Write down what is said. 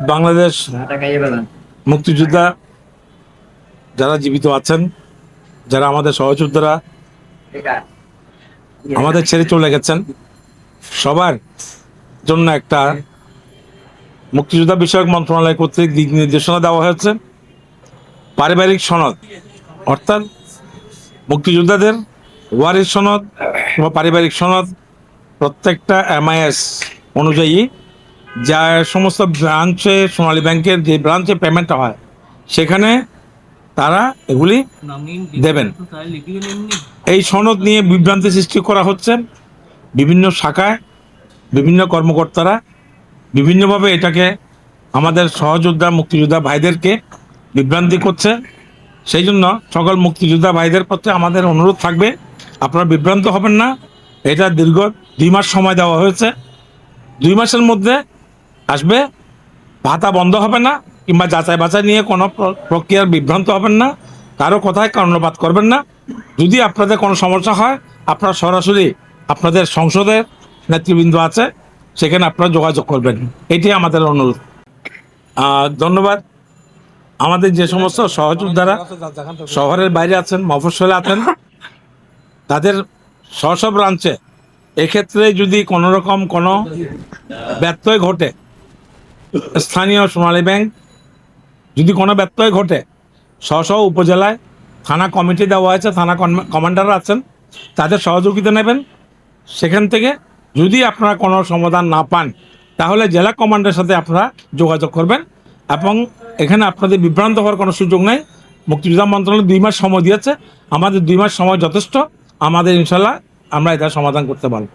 বাংলাদেশ মুক্তিযোদ্ধা যারা জীবিত আছেন যারা আমাদের সহযোদ্ধারা আমাদের ছেড়ে চলে গেছেন সবার জন্য একটা মুক্তিযোদ্ধা বিষয়ক মন্ত্রণালয় কর্তৃক দিক নির্দেশনা দেওয়া হয়েছে। পারিবারিক সনদ অর্থাৎ মুক্তিযোদ্ধাদের ওয়ারিশ সনদ বা পারিবারিক সনদ প্রত্যেকটা এমআইএস অনুযায়ী যা সমস্ত ব্রাঞ্চে সোনালী ব্যাংকের যে ব্রাঞ্চে পেমেন্ট হয়, সেখানে তারা এগুলি দেবেন। এই সনদ নিয়ে বিভ্রান্তি সৃষ্টি করা হচ্ছে বিভিন্ন শাখায়, বিভিন্ন কর্মকর্তারা। বিভিন্নভাবে এটাকে আমাদের সহযোদ্ধা, মুক্তিযোদ্ধা ভাইদেরকে বিভ্রান্তি করছে। সেই জন্য সকল মুক্তিযোদ্ধা ভাইদের প্রতি আমাদের অনুরোধ থাকবে, আপনারা বিভ্রান্ত হবেন না। এটা দীর্ঘ দুই মাস সময় দেওয়া হয়েছে। দুই মাসের মধ্যে আসবে? ভাতা বন্ধ হবে না, কিংবা যাচাই বাছাই নিয়ে কোনো প্র- প্রক্রিয়ার বিভ্রান্ত হবেন না, কারও কথায় কর্ণপাত করবেন না। যদি আপনাদের কোনো সমস্যা হয়, আপনারা সরাসরি আপনাদের সংসদের নেতৃবৃন্দ আছে, সেখানে আপনারা যোগাযোগ করবেন। এটি আমাদের অনুরোধ। ধন্যবাদ। আমাদের যে সমস্ত সহযোদ্ধারা শহরের বাইরে আছেন, মফস্বলে আছেন, তাদের স্ব ব্রাঞ্চে। এক্ষেত্রে যদি কোনো রকম কোনো ব্যত্যয় ঘটে স্থানীয় সোনালী ব্যাংক, যদি কোনো ব্যত্যয় ঘটে স্ব স্ব উপজেলায় থানা কমিটি দেওয়া হয়েছে, থানা কম- কমান্ডার আছেন, তাদের সহযোগিতা নেবেন। সেখান থেকে যদি আপনারা কোনো সমাধান না পান, তাহলে জেলা কমান্ডারের সাথে আপনারা যোগাযোগ করবেন এবং এখানে আপনাদের বিভ্রান্ত হওয়ার কোনো সুযোগ নেই। মুক্তিযোদ্ধা মন্ত্রণালয় দুই মাস সময় দিয়েছে। আমাদের দুই মাস সময় যথেষ্ট। আমাদের ইনশাল্লাহ আমরা এটা সমাধান করতে পারব।